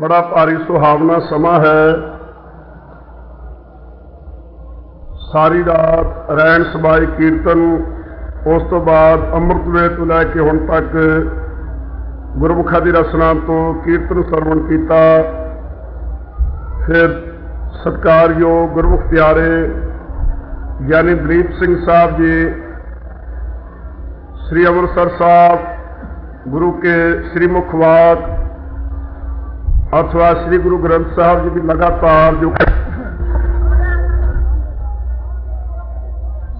ਬੜਾ ਭਾਰੀ ਸੁਹਾਵਣਾ ਸਮਾਂ ਹੈ। ਸਾਰੀ ਰਾਤ ਰੈਣ ਸਬਾਈ ਕੀਰਤਨ, ਉਸ ਤੋਂ ਬਾਅਦ ਅੰਮ੍ਰਿਤ ਵੇਲੇ ਤੋਂ ਲੈ ਕੇ ਹੁਣ ਤੱਕ ਗੁਰਮੁਖਾਂ ਦੀ ਰਸਨਾ ਤੋਂ ਕੀਰਤਨ ਸਰਵਣ ਕੀਤਾ। ਫਿਰ ਸਤਿਕਾਰਯੋਗ ਗੁਰਮੁਖ ਪਿਆਰੇ ਗਿਆਨੀ ਦਲੀਪ ਸਿੰਘ ਸਾਹਿਬ ਜੀ, ਸ੍ਰੀ ਅੰਮ੍ਰਿਤਸਰ ਸਾਹਿਬ, ਗੁਰੂ ਕੇ ਸ੍ਰੀ ਮੁਖਵਾਕ ਅਥਵਾ ਸ੍ਰੀ ਗੁਰੂ ਗ੍ਰੰਥ ਸਾਹਿਬ ਜੀ ਦੀ ਲਗਾਤਾਰ ਜੋ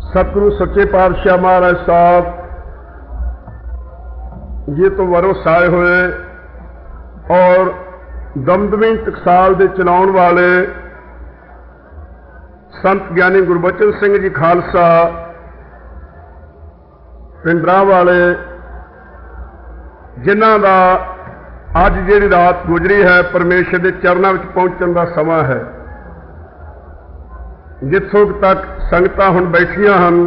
ਸਤਿਗੁਰੂ ਸੱਚੇ ਪਾਤਸ਼ਾਹ ਮਹਾਰਾਜ ਸਾਹਿਬ ਜੀ ਤੋਂ ਵਰੋਸ ਆਏ ਹੋਏ ਔਰ ਦਮਦਮੀ ਟਕਸਾਲ ਦੇ ਚਲਾਉਣ ਵਾਲੇ ਸੰਤ ਗਿਆਨੀ ਗੁਰਬਚਨ ਸਿੰਘ ਜੀ ਖਾਲਸਾ ਪਿੰਡਰਾਂ ਵਾਲੇ ਜਿਨ੍ਹਾਂ ਦਾ ਅੱਜ ਜਿਹੜੀ ਰਾਤ ਗੁਜ਼ਰੀ ਹੈ, ਪਰਮੇਸ਼ਰ ਦੇ ਚਰਨਾਂ ਵਿੱਚ ਪਹੁੰਚਣ ਦਾ ਸਮਾਂ ਹੈ। ਜਿੱਥੋਂ ਤੱਕ ਸੰਗਤਾਂ ਹੁਣ ਬੈਠੀਆਂ ਹਨ,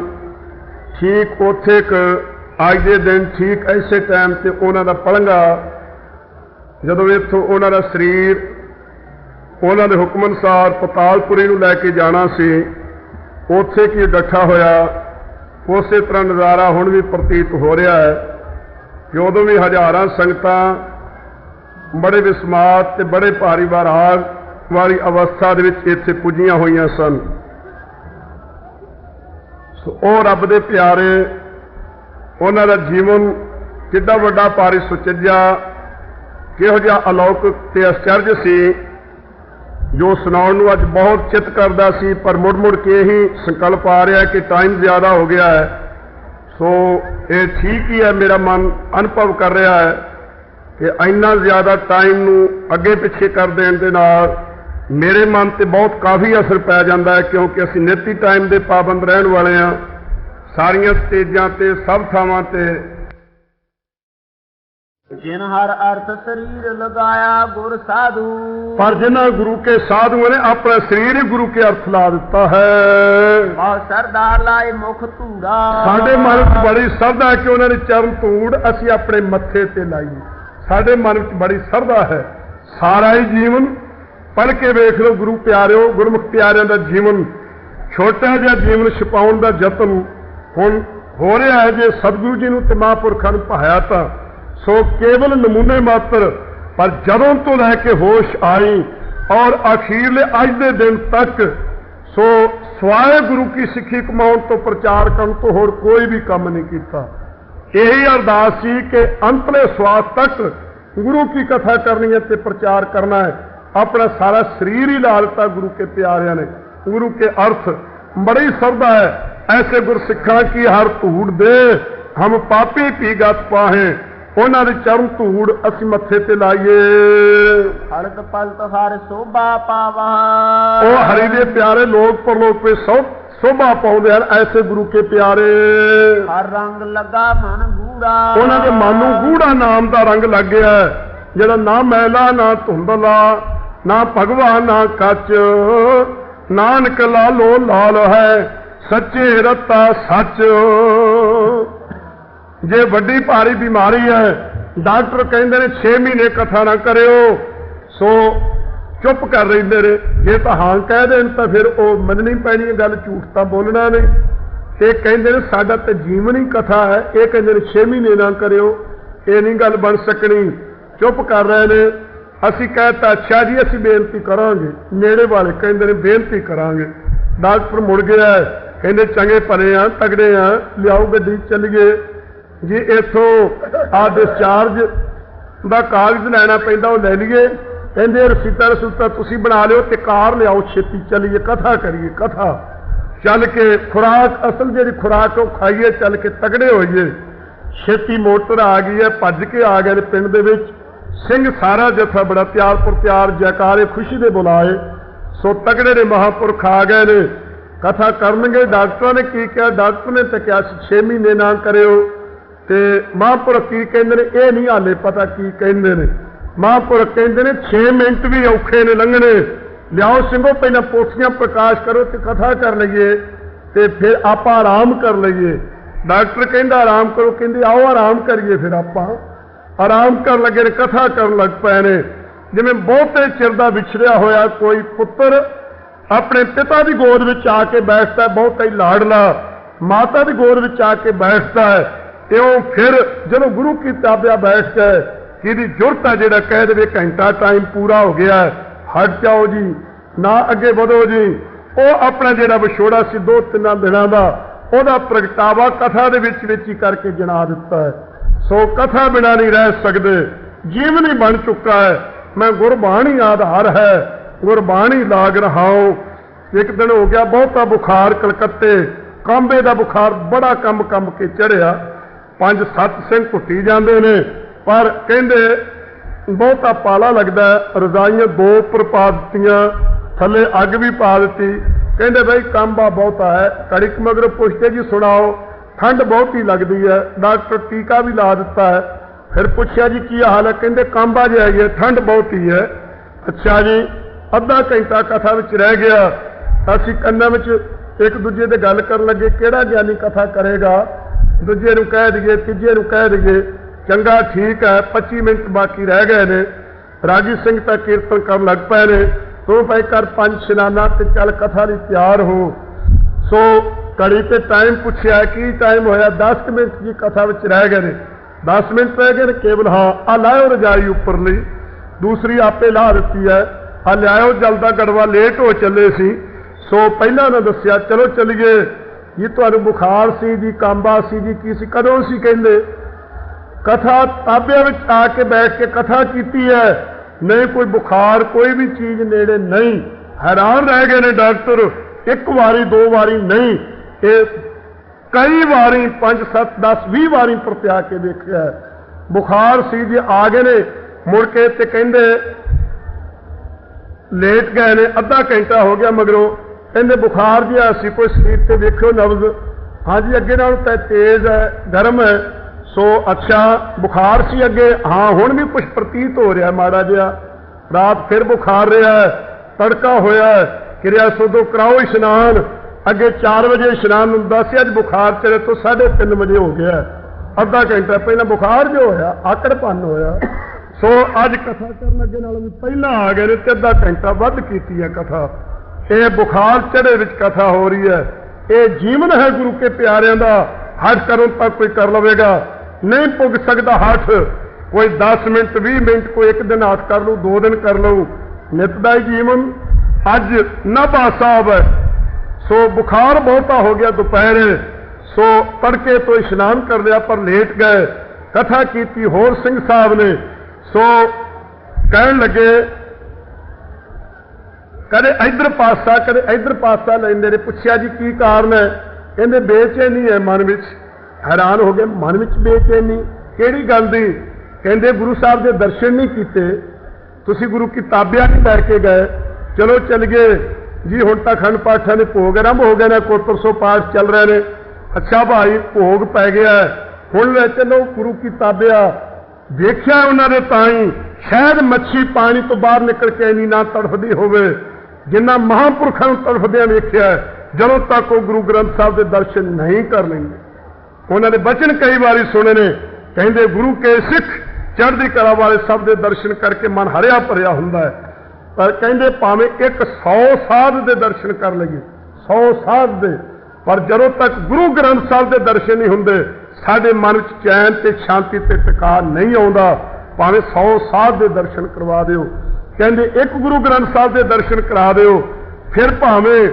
ਠੀਕ ਉੱਥੇ ਕ ਅੱਜ ਦੇ ਦਿਨ ਠੀਕ ਐਸੇ ਟਾਈਮ ਤੇ ਉਹਨਾਂ ਦਾ ਪਲੰਗਾ ਜਦੋਂ ਇੱਥੋਂ ਉਹਨਾਂ ਦਾ ਸਰੀਰ, ਉਹਨਾਂ ਦੇ ਹੁਕਮ ਅਨੁਸਾਰ ਪਤਾਲਪੁਰੀ ਨੂੰ ਲੈ ਕੇ ਜਾਣਾ ਸੀ, ਉੱਥੇ ਕੀ ਡੱਠਾ ਹੋਇਆ, ਉਸੇ ਤਰ੍ਹਾਂ ਨਜ਼ਾਰਾ ਹੁਣ ਵੀ ਪ੍ਰਤੀਤ ਹੋ ਰਿਹਾ ਹੈ ਕਿ ਉਦੋਂ ਵੀ ਹਜ਼ਾਰਾਂ ਸੰਗਤਾਂ ਬੜੇ ਵਿਸਮਾਤ ਤੇ ਬੜੇ ਭਾਰੀ ਬਾਰਾਗ ਵਾਲੀ ਅਵਸਥਾ ਦੇ ਵਿੱਚ ਇੱਥੇ ਪੁੱਜੀਆਂ ਹੋਈਆਂ ਸਨ। ਸੋ ਉਹ ਰੱਬ ਦੇ ਪਿਆਰੇ, ਉਹਨਾਂ ਦਾ ਜੀਵਨ ਕਿੱਡਾ ਵੱਡਾ ਭਾਰੀ ਸੁਚੱਜਾ, ਕਿਹੋ ਜਿਹਾ ਅਲੌਕਿਕ ਤੇ ਅਚਰਜ ਸੀ, ਜੋ ਸੁਣਾਉਣ ਨੂੰ ਅੱਜ ਬਹੁਤ ਚਿੱਤ ਕਰਦਾ ਸੀ, ਪਰ ਮੁੜ ਮੁੜ ਕੇ ਹੀ ਸੰਕਲਪ ਆ ਰਿਹਾ ਕਿ ਟਾਈਮ ਜ਼ਿਆਦਾ ਹੋ ਗਿਆ ਹੈ। ਸੋ ਇਹ ਠੀਕ ਹੀ ਹੈ, ਮੇਰਾ ਮਨ ਅਨੁਭਵ ਕਰ ਰਿਹਾ ਹੈ। ਕਿ ਇੰਨਾ ਜ਼ਿਆਦਾ ਟਾਈਮ ਨੂੰ ਅੱਗੇ ਪਿੱਛੇ ਕਰ ਦੇਣ ਦੇ ਨਾਲ ਮੇਰੇ ਮਨ ਤੇ ਬਹੁਤ ਕਾਫੀ ਅਸਰ ਪੈ ਜਾਂਦਾ ਹੈ ਕਿਉਂਕਿ ਅਸੀਂ ਨਿੱਤੀ ਟਾਈਮ ਦੇ ਪਾਬੰਦ ਰਹਿਣ ਵਾਲੇ ਹਾਂ। ਸਾਰੀਆਂ ਸਟੇਜਾਂ ਤੇ ਸਭ ਥਾਵਾਂ ਤੇ। ਜਿਨ ਹਰ ਅਰਥ ਸਰੀਰ ਲਗਾਇਆ ਗੁਰ ਸਾਧੂ। ਪਰ ਜਿਨ੍ਹਾਂ ਗੁਰੂ ਕੇ ਸਾਧੂਆਂ ਨੇ ਆਪਣਾ ਸਰੀਰ ਹੀ ਗੁਰੂ ਕੇ ਅਰਥ ਲਾ ਦਿੱਤਾ ਹੈ। ਬਹੁ ਸਰਦਾਰ ਲਾਏ ਮੁਖ ਧੂੜਾ। ਸਾਡੇ ਮਨ ਬੜੀ ਸਰਦਾ ਕਿ ਉਹਨਾਂ ਦੇ ਚਰਨ ਧੂੜ ਅਸੀਂ ਆਪਣੇ ਮੱਥੇ ਤੇ ਲਾਈਏ। ਸਾਡੇ ਮਨ ਵਿੱਚ ਬੜੀ ਸਰਦਾ ਹੈ। ਸਾਰਾ ਹੀ ਜੀਵਨ, ਪੜ੍ਹ ਕੇ ਵੇਖ ਲਓ ਗੁਰੂ ਪਿਆਰਿਓ, ਗੁਰਮੁਖ ਪਿਆਰਿਆਂ ਦਾ ਜੀਵਨ ਛੋਟਾ ਜਿਹਾ ਜੀਵਨ ਛਪਾਉਣ ਦਾ ਯਤਨ ਹੁਣ ਹੋ ਰਿਹਾ ਹੈ। ਜੇ ਸਤਿਗੁਰੂ ਜੀ ਨੂੰ ਤੇ ਮਹਾਂਪੁਰਖਾਂ ਨੂੰ ਪਾਇਆ ਤਾਂ ਸੋ ਕੇਵਲ ਨਮੂਨੇ ਮਾਤਰ, ਪਰ ਜਦੋਂ ਤੋਂ ਲੈ ਕੇ ਹੋਸ਼ ਆਈ ਔਰ ਅਖੀਰਲੇ ਅੱਜ ਦੇ ਦਿਨ ਤੱਕ ਸੋ ਸਵਾਏ ਗੁਰੂ ਕੀ ਸਿੱਖੀ ਕਮਾਉਣ ਤੋਂ ਪ੍ਰਚਾਰ ਕਰਨ ਤੋਂ ਹੋਰ ਕੋਈ ਵੀ ਕੰਮ ਨਹੀਂ ਕੀਤਾ। ਇਹੀ ਅਰਦਾਸ ਸੀ ਕਿ ਅੰਤਲੇ ਸਵਾਸ ਤੱਕ ਗੁਰੂ ਕੀ ਕਥਾ ਕਰਨੀ ਹੈ ਤੇ ਪ੍ਰਚਾਰ ਕਰਨਾ ਹੈ। ਆਪਣਾ ਸਾਰਾ ਸਰੀਰ ਹੀ ਲਾ ਦਿੱਤਾ ਗੁਰੂ ਕੇ ਪਿਆਰਿਆਂ ਨੇ। ਗੁਰੂ ਕੇ ਅਰਥ ਬੜੀ ਸਰਦਾ ਹੈ। ਐਸੇ ਗੁਰਸਿੱਖਾਂ ਕੀ ਹਰ ਧੂੜ ਦੇ। ਹਮ ਪਾਪੀ ਪੀ ਗਤ ਪਾਹੇ। ਉਹਨਾਂ ਦੇ ਚਰਨ ਧੂੜ ਅਸੀਂ ਮੱਥੇ ਤੇ ਲਾਈਏ। ਹਲਕ ਪਲਤ ਹਰ ਸੋਭਾ ਪਾਵਾ। ਉਹ ਹਰੀ ਦੇ ਪਿਆਰੇ ਲੋਕ ਪਰਲੋਕ ਵਿੱਚ ਸੋ ਸੋਭਾ ਪਾਉਂਦੇ ਹਨ। ਐਸੇ ਗੁਰੂ ਕੇ ਪਿਆਰੇ। ਹਰ ਰੰਗ ਲੱਗਾ ਮਨ ਗੂੜਾ ਉਹਨਾਂ ਦੇ ਮਨ ਨੂੰ ਗੂੜਾ ਨਾਮ ਦਾ ਰੰਗ ਲੱਗ ਗਿਆ ਜਿਹੜਾ ਨਾ ਮੈਲਾ, ਨਾ ਧੁੰਦਲਾ, ਨਾ ਭਗਵਾ, ਨਾ ਕੱਚ। ਨਾਨਕ ਲਾਲੋ ਲਾਲ ਹੈ, ਸੱਚੇ ਰਤਾ ਸੱਚ। ਜੇ ਵੱਡੀ ਭਾਰੀ ਬਿਮਾਰੀ ਹੈ, ਡਾਕਟਰ ਕਹਿੰਦੇ ਨੇ 6 ਮਹੀਨੇ ਕਥਾ ਨਾ ਕਰਿਓ। ਸੋ ਚੁੱਪ ਕਰ ਰਹਿੰਦੇ ਨੇ। ਜੇ ਤਾਂ ਹਾਂ ਕਹਿ ਦੇਣ ਤਾਂ ਫਿਰ ਉਹ ਮੰਨਣੀ ਪੈਣੀ ਹੈ, ਗੱਲ ਝੂਠ ਤਾਂ ਬੋਲਣਾ ਨਹੀਂ। ਇਹ ਕਹਿੰਦੇ ਨੇ ਸਾਡਾ ਤਾਂ ਜੀਵਨ ਹੀ ਕਥਾ ਹੈ। ਇਹ ਕਹਿੰਦੇ ਨੇ 6 ਮਹੀਨੇ ਨਾ ਕਰਿਓ। ਇਹ ਨਹੀਂ ਗੱਲ ਬਣ ਸਕਣੀ। ਚੁੱਪ ਕਰ ਰਹੇ ਨੇ। ਅਸੀਂ ਕਹਤਾ, ਅੱਛਾ ਜੀ, ਅਸੀਂ ਬੇਨਤੀ ਕਰਾਂਗੇ। ਨੇੜੇ ਵਾਲੇ ਕਹਿੰਦੇ ਨੇ, ਬੇਨਤੀ ਕਰਾਂਗੇ। ਡਾਕਟਰ ਮੁੜ ਗਿਆ ਕਹਿੰਦੇ, ਚੰਗੇ ਭਲੇ ਆ, ਤਗੜੇ ਆ। ਲਿਆਓ ਗੱਡੀ, ਚੱਲੀਏ। ਜੀ ਇਥੋਂ ਆ ਡਿਸਚਾਰਜ ਦਾ ਕਾਗਜ਼ ਲੈਣਾ ਪੈਂਦਾ, ਉਹ ਲੈ ਲਈਏ। ਕਹਿੰਦੇ ਰਸੀਦਾਂ ਰਸੂਤਾਂ ਤੁਸੀਂ ਬਣਾ ਲਿਓ ਤੇ ਕਾਰ ਲਿਆਓ, ਛੇਤੀ ਚੱਲੀਏ। ਕਥਾ ਕਰੀਏ, ਕਥਾ। ਚੱਲ ਕੇ ਖੁਰਾਕ, ਅਸਲ ਜਿਹੜੀ ਖੁਰਾਕ ਉਹ ਖਾਈਏ, ਚੱਲ ਕੇ ਤਗੜੇ ਹੋਈਏ। ਛੇਤੀ ਮੋਟਰ ਆ ਗਈ ਹੈ, ਭੱਜ ਕੇ ਆ ਗਏ ਨੇ ਪਿੰਡ ਦੇ ਵਿੱਚ। ਸਿੰਘ ਸਾਰਾ ਜਥਾ ਬੜਾ ਪਿਆਰ ਪਰ ਤਿਆਰ, ਜੈਕਾਰੇ ਖੁਸ਼ੀ ਦੇ ਬੁਲਾਏ। ਸੋ ਤਗੜੇ ਦੇ ਮਹਾਪੁਰਖ ਆ ਗਏ ਨੇ। ਕਥਾ ਕਰਨਗੇ, ਡਾਕਟਰਾਂ ਨੇ ਕੀ ਕਿਹਾ? ਡਾਕਟਰ ਨੇ ਤਾਂ ਕਿਹਾ ਸੀ 6 ਮਹੀਨੇ ਨਾ ਕਰਿਓ। ਤੇ ਮਹਾਂਪੁਰਖ ਕੀ ਕਹਿੰਦੇ ਨੇ? ਇਹ ਨਹੀਂ ਹਾਲੇ ਪਤਾ ਕੀ ਕਹਿੰਦੇ ਨੇ। ਮਹਾਂਪੁਰਖ ਕਹਿੰਦੇ ਨੇ 6 ਮਿੰਟ ਵੀ ਔਖੇ ਨੇ ਲੰਘਣੇ। ਲਿਆਓ ਸਿੰਘੋ ਪਹਿਲਾਂ ਪੋਥੀਆਂ ਪ੍ਰਕਾਸ਼ ਕਰੋ ਤੇ ਕਥਾ ਕਰ ਲਈਏ ਤੇ ਫਿਰ ਆਪਾਂ ਆਰਾਮ ਕਰ ਲਈਏ। ਡਾਕਟਰ ਕਹਿੰਦਾ ਆਰਾਮ ਕਰੋ। ਕਹਿੰਦੇ ਆਓ ਆਰਾਮ ਕਰੀਏ ਫਿਰ ਆਪਾਂ। ਆਰਾਮ ਕਰਨ ਲੱਗੇ ਨੇ ਕਥਾ ਕਰਨ ਲੱਗ ਪਏ ਨੇ। ਜਿਵੇਂ ਬਹੁਤੇ ਚਿਰ ਦਾ ਵਿਛੜਿਆ ਹੋਇਆ ਕੋਈ ਪੁੱਤਰ ਆਪਣੇ ਪਿਤਾ ਦੀ ਗੋਦ ਵਿੱਚ ਆ ਕੇ ਬੈਠਦਾ ਹੈ, ਬਹੁਤਾ ਹੀ ਲਾਡਲਾ ਮਾਤਾ ਦੀ ਗੋਦ ਵਿੱਚ ਆ ਕੇ ਬੈਠਦਾ ਹੈ ਇਉਂ ਫਿਰ ਜਦੋਂ ਗੁਰੂ ਕੀ ਤਾਬਿਆ ਬੈਠ ਕੇ ਜਿਹਦੀ ਜੁਰਤ ਹੈ ਜਿਹੜਾ ਕਹਿ ਦੇਵੇ ਘੰਟਾ ਟਾਈਮ ਪੂਰਾ ਹੋ ਗਿਆ ਹੈ, ਹਟ ਜਾਓ ਜੀ, ਨਾ ਅੱਗੇ ਵਧੋ ਜੀ। ਉਹ ਆਪਣਾ ਜਿਹੜਾ ਵਿਛੋੜਾ ਸੀ ਦੋ ਤਿੰਨਾਂ ਦਿਨਾਂ ਦਾ, ਉਹਦਾ ਪ੍ਰਗਟਾਵਾ ਕਥਾ ਦੇ ਵਿੱਚ ਵਿੱਚ ਹੀ ਕਰਕੇ ਜਣਾ ਦਿੱਤਾ ਹੈ। ਸੋ ਕਥਾ ਬਿਨਾ ਨਹੀਂ ਰਹਿ ਸਕਦੇ, ਜੀਵਨ ਹੀ ਬਣ ਚੁੱਕਾ ਹੈ। ਮੈਂ ਗੁਰਬਾਣੀ ਆਧਾਰ ਹੈ, ਗੁਰਬਾਣੀ ਲਾਗ ਰਹਾਉ ਇੱਕ ਦਿਨ ਹੋ ਗਿਆ, ਬਹੁਤਾ ਬੁਖਾਰ ਕਲਕੱਤੇ, ਕਾਂਬੇ ਦਾ ਬੁਖਾਰ ਬੜਾ ਕੰਮ ਕੰਮ ਕੇ ਚੜਿਆ ਪੰਜ ਸੱਤ ਸਿੰਘ ਘੁੱਟੀ ਜਾਂਦੇ ਨੇ, ਪਰ ਕਹਿੰਦੇ ਬਹੁਤਾ ਪਾਲਾ ਲੱਗਦਾ ਰਜ਼ਾਈਆਂ ਦੋ ਉੱਪਰ ਪਾ ਦਿੱਤੀਆਂ, ਥੱਲੇ ਅੱਗ ਵੀ ਪਾ ਦਿੱਤੀ। ਕਹਿੰਦੇ ਬਈ ਕੰਬਾ ਬਹੁਤਾ ਹੈ। ਕੜਿਕ ਮਗਰ ਪੁੱਛਦੇ ਜੀ ਸੁਣਾਓ, ਠੰਡ ਬਹੁਤੀ ਲੱਗਦੀ ਹੈ। ਡਾਕਟਰ ਟੀਕਾ ਵੀ ਲਾ ਦਿੱਤਾ ਹੈ। ਫਿਰ ਪੁੱਛਿਆ ਜੀ ਕੀ ਹਾਲ ਹੈ? ਕਹਿੰਦੇ ਕੰਬਾ ਜਿਹਾ ਹੈ, ਠੰਡ ਬਹੁਤੀ ਹੈ। ਅੱਛਾ ਜੀ, ਅੱਧਾ ਘੰਟਾ ਕਥਾ ਵਿੱਚ ਰਹਿ ਗਿਆ। ਅਸੀਂ ਕੰਨਾਂ ਵਿੱਚ ਇੱਕ ਦੂਜੇ ਦੇ ਗੱਲ ਕਰਨ ਲੱਗੇ, ਕਿਹੜਾ ਗਿਆਨੀ ਕਥਾ ਕਰੇਗਾ? ਦੂਜੇ ਨੂੰ ਕਹਿ ਦਈਏ, ਤੀਜੇ ਨੂੰ ਕਹਿ ਦਈਏ। ਚੰਗਾ ਠੀਕ ਹੈ 25 ਮਿੰਟ ਬਾਕੀ ਰਹਿ ਗਏ ਨੇ। ਰਾਜੀ ਸਿੰਘ ਤਾਂ ਕੀਰਤਨ ਕਰਨ ਲੱਗ ਪਏ ਨੇ। ਤੂੰ ਭਾਈ ਕਰ ਪੰਜ ਸ਼ਨਾਨਾ ਤੇ ਚੱਲ ਕਥਾ ਲਈ ਤਿਆਰ ਹੋ। ਸੋ ਕੜੀ ਤੇ ਟਾਈਮ ਪੁੱਛਿਆ, ਕੀ ਟਾਈਮ ਹੋਇਆ? 10 ਕੁ ਮਿੰਟ ਦੀ ਕਥਾ ਵਿੱਚ ਰਹਿ ਗਏ ਨੇ। 10 ਮਿੰਟ ਰਹਿ ਗਏ ਨੇ, ਕੇਵਲ ਹਾਂ, ਆ ਲਾਇਓ ਰਜਾਈ ਉੱਪਰ ਲਈ। ਦੂਸਰੀ ਆਪੇ ਲਾ ਦਿੱਤੀ ਹੈ। ਆ ਲਿਆਇਓ ਜਲਦਾ ਗੜਵਾ ਲੇਟ ਹੋ ਚੱਲੇ ਸੀ। ਸੋ ਪਹਿਲਾਂ ਨਾ ਦੱਸਿਆ, ਚਲੋ ਚਲੀਏ। ਜੀ, ਤੁਹਾਨੂੰ ਬੁਖਾਰ ਸੀ ਜੀ, ਕਾਂਬਾ ਸੀ ਜੀ, ਕੀ ਸੀ? ਕਦੋਂ ਸੀ ਕਹਿੰਦੇ? ਕਥਾ ਤਾਬਿਆਂ ਵਿੱਚ ਆ ਕੇ ਬੈਠ ਕੇ ਕਥਾ ਕੀਤੀ ਹੈ। ਨਹੀਂ, ਕੋਈ ਬੁਖਾਰ, ਕੋਈ ਵੀ ਚੀਜ਼ ਨੇੜੇ ਨਹੀਂ। ਹੈਰਾਨ ਰਹਿ ਗਏ ਨੇ ਡਾਕਟਰ। ਇੱਕ ਵਾਰੀ, ਦੋ ਵਾਰੀ ਨਹੀਂ। ਇਹ ਕਈ ਵਾਰੀ 5 7 10 20 ਵਾਰੀ ਪ੍ਰਤਿਆ ਕੇ ਦੇਖਿਆ ਬੁਖਾਰ ਸੀ ਜੇ ਆ ਗਏ ਨੇ, ਮੁੜ ਕੇ ਤੇ ਕਹਿੰਦੇ, ਲੇਟ ਗਏ ਨੇ, ਅੱਧਾ ਘੰਟਾ ਹੋ ਗਿਆ ਮਗਰੋਂ। ਕਹਿੰਦੇ, ਬੁਖਾਰ ਜਿਹਾ ਸੀ, ਕੋਈ ਸਰੀਰ ਤੇ ਵੇਖਿਓ ਨਬਜ਼। ਹਾਂਜੀ, ਅੱਗੇ ਨਾਲ ਤਾਂ ਤੇਜ਼ ਹੈ, ਗਰਮ ਹੈ। ਸੋ ਅੱਛਾ, ਬੁਖਾਰ ਸੀ ਅੱਗੇ? ਹਾਂ, ਹੁਣ ਵੀ ਕੁਝ ਪ੍ਰਤੀਤ ਹੋ ਰਿਹਾ ਮਾੜਾ ਜਿਹਾ। ਰਾਤ ਫਿਰ ਬੁਖਾਰ ਰਿਹਾ ਤੜਕਾ ਹੋਇਆ ਕਿਰਿਆ ਸੋਦੋ ਕਰਾਓ ਇਸ਼ਨਾਨ। ਅੱਗੇ 4 ਵਜੇ ਇਸ਼ਨਾਨ ਹੁੰਦਾ ਸੀ ਅੱਜ ਬੁਖਾਰ ਚੜੇ ਤੋਂ 3:30 ਵਜੇ ਹੋ ਗਿਆ ਅੱਧਾ ਘੰਟਾ ਪਹਿਲਾਂ ਬੁਖਾਰ ਜੋ ਹੋਇਆ, ਆਕੜ ਭੰਨ ਹੋਇਆ। ਸੋ ਅੱਜ ਕਥਾ ਕਰਨ ਅੱਗੇ ਨਾਲ ਵੀ ਪਹਿਲਾਂ ਆ ਗਏ ਨੇ ਤੇ ਅੱਧਾ ਘੰਟਾ ਵੱਧ ਕੀਤੀ ਹੈ ਕਥਾ। ਇਹ ਬੁਖਾਰ ਚੜੇ ਵਿੱਚ ਕਥਾ ਹੋ ਰਹੀ ਹੈ। ਇਹ ਜੀਵਨ ਹੈ ਗੁਰੂ ਕੇ ਪਿਆਰਿਆਂ ਦਾ। ਹਰ ਕਰਨ ਤੱਕ ਕੋਈ ਕਰ ਲਵੇਗਾ। ਨਹੀਂ ਪੁੱਗ ਸਕਦਾ ਹੱਥ। ਕੋਈ 10 ਮਿੰਟ 20 ਮਿੰਟ, ਕੋਈ ਇੱਕ ਦਿਨ ਹੱਥ ਕਰ ਲੂ ਦੋ ਦਿਨ ਕਰ ਲਊ। ਨਿਤ ਦਾ ਜੀਵਨ। ਅੱਜ ਨਭਾ ਸਾਹਿਬ ਹੈ। ਸੋ ਬੁਖਾਰ ਬਹੁਤਾ ਹੋ ਗਿਆ ਦੁਪਹਿਰੇ। ਸੋ ਤੜਕੇ ਤੋਂ ਇਸ਼ਨਾਨ ਕਰ ਲਿਆ, ਪਰ ਲੇਟ ਗਏ। ਕਥਾ ਕੀਤੀ ਹੋਰ ਸਿੰਘ ਸਾਹਿਬ ਨੇ। ਸੋ ਕਹਿਣ ਲੱਗੇ, ਕਦੇ ਇਧਰ ਪਾਸਾ, ਕਦੇ ਇਧਰ ਪਾਸਾ ਲੈਂਦੇ ਨੇ। ਪੁੱਛਿਆ ਜੀ ਕੀ ਕਾਰਨ ਹੈ? ਕਹਿੰਦੇ, ਬੇਚੈਨੀ ਹੈ ਮਨ ਵਿੱਚ। ਹੈਰਾਨ ਹੋ ਗਏ, ਮਨ ਵਿੱਚ ਬੇਚੈਨੀ ਕਿਹੜੀ ਗੱਲ ਦੀ? ਕਹਿੰਦੇ ਗੁਰੂ ਸਾਹਿਬ ਦੇ ਦਰਸ਼ਨ ਨਹੀਂ ਕੀਤੇ। ਤੁਸੀਂ ਗੁਰੂ ਕਿਤਾਬਿਆਂ ਤਾਬਿਆ ਨਹੀਂ ਲੈ ਕੇ ਗਏ? ਚਲੋ ਚੱਲ ਗਏ। ਜੀ, ਹੁਣ ਤਾਂ ਖੰਡ ਪਾਠਾਂ ਦੇ ਭੋਗ ਆਰੰਭ ਹੋ ਗਏ ਨੇ ਕੋਤਰ ਪਰਸੋਂ ਪਾਠ ਚੱਲ ਰਹੇ ਨੇ। ਅੱਛਾ ਭਾਈ, ਭੋਗ ਪੈ ਗਿਆ ਹੁਣ ਲੈ ਚਲੋ ਗੁਰੂ ਕੀ ਤਾਬਿਆ। ਦੇਖਿਆ ਉਹਨਾਂ ਦੇ ਤਾਂ ਹੀ, ਸ਼ਾਇਦ ਮੱਛੀ ਪਾਣੀ ਤੋਂ ਬਾਹਰ ਨਿਕਲ ਕੇ ਇੰਨੀ ਨਾ ਤੜਫਦੀ ਹੋਵੇ। ਜਿੰਨਾ ਮਹਾਂਪੁਰਖਾਂ ਨੂੰ ਤੜਫਦਿਆਂ ਵੇਖਿਆ ਜਦੋਂ ਤੱਕ ਉਹ ਗੁਰੂ ਗ੍ਰੰਥ ਸਾਹਿਬ ਦੇ ਦਰਸ਼ਨ ਨਹੀਂ ਕਰ ਲੈਂਦੇ। ਉਹਨਾਂ ਦੇ ਬਚਨ ਕਈ ਵਾਰੀ ਸੁਣੇ ਨੇ। ਕਹਿੰਦੇ ਗੁਰੂ ਕੇ ਸਿੱਖ ਚੜ੍ਹਦੀ ਕਲਾ ਵਾਲੇ ਸਭ ਦੇ ਦਰਸ਼ਨ ਕਰਕੇ ਮਨ ਹਰਿਆ ਭਰਿਆ ਹੁੰਦਾ ਹੈ। ਪਰ ਕਹਿੰਦੇ ਭਾਵੇਂ ਇੱਕ 100 ਸਾਧ ਦੇ ਦਰਸ਼ਨ ਕਰ ਲਈਏ 100 ਸਾਧ ਦੇ, ਪਰ ਜਦੋਂ ਤੱਕ ਗੁਰੂ ਗ੍ਰੰਥ ਸਾਹਿਬ ਦੇ ਦਰਸ਼ਨ ਨਹੀਂ ਹੁੰਦੇ, ਸਾਡੇ ਮਨ ਵਿੱਚ ਚੈਨ ਤੇ ਸ਼ਾਂਤੀ ਤੇ ਟਿਕਾ ਨਹੀਂ ਆਉਂਦਾ। ਭਾਵੇਂ 100 ਸਾਧ ਦੇ ਦਰਸ਼ਨ ਕਰਵਾ ਦਿਓ, ਕਹਿੰਦੇ ਇੱਕ ਗੁਰੂ ਗ੍ਰੰਥ ਸਾਹਿਬ ਦੇ ਦਰਸ਼ਨ ਕਰਾ ਦਿਓ, ਫਿਰ ਭਾਵੇਂ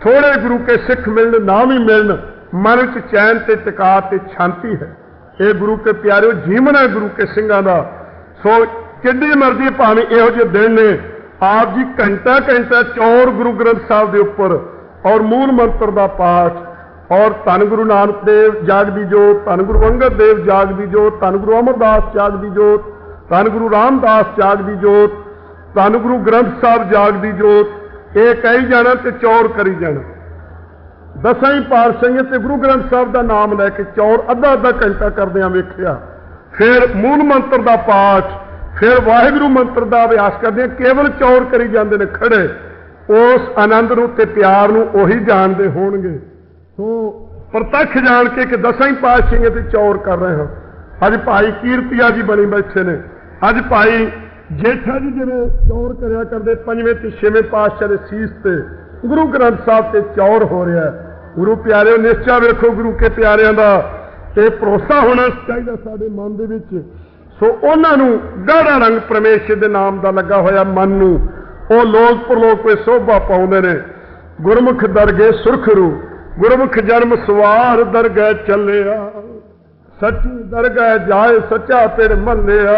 ਥੋੜੇ ਗੁਰੂ ਕੇ ਸਿੱਖ ਮਿਲਣ, ਨਾ ਵੀ ਮਿਲਣ ਮਨ ਵਿੱਚ ਚੈਨ ਤੇ ਟਿਕਾ ਤੇ ਸ਼ਾਂਤੀ ਹੈ। ਇਹ ਗੁਰੂ ਕੇ ਪਿਆਰਿਓ, ਜੀਵਨ ਹੈ ਗੁਰੂ ਕੇ ਸਿੰਘਾਂ ਦਾ। ਸੋ ਕਿੰਨੀ ਮਰਜ਼ੀ ਭਾਵੇਂ ਇਹੋ ਜਿਹੇ ਦਿਨ ਨੇ, ਆਪ ਜੀ ਘੰਟਾ ਘੰਟਾ ਚੌਰ ਗੁਰੂ ਗ੍ਰੰਥ ਸਾਹਿਬ ਦੇ ਉੱਪਰ ਔਰ ਮੂਲ ਮੰਤਰ ਦਾ ਪਾਠ ਔਰ ਧੰਨ ਗੁਰੂ ਨਾਨਕ ਦੇਵ ਜਾਗ ਦੀ ਜੋਤ, ਧੰਨ ਗੁਰੂ ਅੰਗਦ ਦੇਵ ਜਾਗ ਦੀ ਜੋਤ, ਧੰਨ ਗੁਰੂ ਅਮਰਦਾਸ ਜਾਗ ਦੀ ਜੋਤ, ਧੰਨ ਗੁਰੂ ਰਾਮਦਾਸ ਜਾਗ ਦੀ ਜੋਤ, ਧੰਨ ਗੁਰੂ ਗ੍ਰੰਥ ਸਾਹਿਬ ਜਾਗ ਦੀ ਜੋਤ, ਇਹ ਕਹੀ ਜਾਣਾ ਤੇ ਚੌਰ ਕਰੀ ਜਾਣਾ। ਦਸਾਂ ਹੀ ਪਾਤਸ਼ਾਹੀਆਂ ਤੇ ਗੁਰੂ ਗ੍ਰੰਥ ਸਾਹਿਬ ਦਾ ਨਾਮ ਲੈ ਕੇ ਚੌਰ ਅੱਧਾ ਅੱਧਾ ਘੰਟਾ ਕਰਦਿਆਂ ਵੇਖਿਆ। ਫਿਰ ਮੂਲ ਮੰਤਰ ਦਾ ਪਾਠ, ਫਿਰ ਵਾਹਿਗੁਰੂ ਮੰਤਰ ਦਾ ਅਭਿਆਸ ਕਰਦੇ ਕੇਵਲ ਚੌਰ ਕਰੀ ਜਾਂਦੇ ਨੇ ਖੜੇ। ਉਸ ਆਨੰਦ ਨੂੰ ਤੇ ਪਿਆਰ ਨੂੰ ਉਹੀ ਜਾਣਦੇ ਹੋਣਗੇ। ਸੋ ਪ੍ਰਤੱਖ ਜਾਣ ਕੇ ਕਿ ਦਸਾਂ ਹੀ ਪਾਤਸ਼ਾਹੀਆਂ ਤੇ ਚੌਰ ਕਰ ਰਹੇ ਹਾਂ। ਅੱਜ ਭਾਈ ਕੀਰਤੀਆ ਜੀ ਬਣੀ ਬੈਠੇ ਨੇ। ਅੱਜ ਭਾਈ ਜੇਠਾ ਜੀ ਜਿਵੇਂ ਚੌਰ ਕਰਿਆ ਕਰਦੇ, ਪੰਜਵੇਂ ਤੇ ਛੇਵੇਂ ਪਾਤਸ਼ਾਹ ਦੇ ਸੀਸ ਤੇ ਗੁਰੂ ਗ੍ਰੰਥ ਸਾਹਿਬ ਤੇ ਚੌਰ ਹੋ ਰਿਹਾ ਹੈ। ਗੁਰੂ ਪਿਆਰਿਓ ਨਿਸ਼ਚਾ ਵੇਖੋ ਗੁਰੂ ਕੇ ਪਿਆਰਿਆਂ ਦਾ। ਤੇ ਭਰੋਸਾ ਹੋਣਾ ਚਾਹੀਦਾ ਸਾਡੇ ਮਨ ਦੇ ਵਿੱਚ। ਸੋ ਉਹਨਾਂ ਨੂੰ ਗਾੜਾ ਰੰਗ ਪਰਮੇਸ਼ਰ ਦੇ ਨਾਮ ਦਾ ਲੱਗਾ ਹੋਇਆ ਮਨ ਨੂੰ। ਉਹ ਲੋਕ ਪਰਲੋਕ ਵਿੱਚ ਸੋਭਾ ਪਾਉਂਦੇ ਨੇ। ਗੁਰਮੁਖ ਦਰਗੇ ਸੁਰਖਰੂ ਗੁਰਮੁਖ ਜਨਮ ਸਵਾਰ ਦਰਗਹਿ ਚੱਲਿਆ। ਸੱਚੀ ਦਰਗਹਿ ਜਾਏ ਸੱਚਾ ਪਿਰ ਮੱਲਿਆ।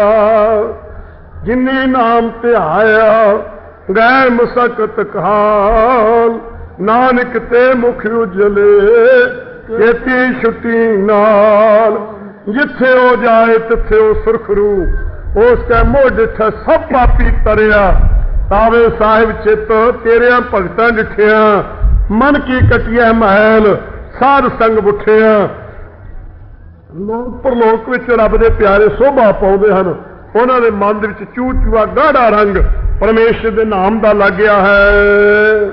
ਜਿਨੀ ਨਾਮ ਧਿਆਇਆ ਗੈ ਮੁਸਕਤ ਕਾਲ ਨਾਨਕ ਤੇ ਮੁਖ ਉਜਲੇ, ਕੀਤੀ ਛੁੱਟੀ ਨਾਲ। ਜਿੱਥੇ ਉਹ ਜਾਏ, ਤਿੱਥੇ ਉਹ ਸੁਰਖਰੂ ਉਸ ਕੈ ਮੋਢ ਜਿੱਥੇ ਸਭ ਪਾਪੀ ਤਰਿਆ। ਤਾਵੇ ਸਾਹਿਬ ਚਿੱਤ ਤੇਰਿਆਂ ਭਗਤਾਂ ਡਿਠਿਆ ਮਨ ਕੀ ਕਟਿਆ ਮਹਿਲ, ਸਾਧ ਸੰਗ ਬੁੱਠਿਆ। ਲੋਕ ਪਰਲੋਕ ਵਿੱਚ ਰੱਬ ਦੇ ਪਿਆਰੇ ਸੋਭਾ ਪਾਉਂਦੇ ਹਨ। ਉਹਨਾਂ ਦੇ ਮਨ ਦੇ ਵਿੱਚ ਚੂ ਚੂਆ ਗਾੜਾ ਰੰਗ ਪਰਮੇਸ਼ਰ ਦੇ ਨਾਮ ਦਾ ਲੱਗਿਆ ਹੈ।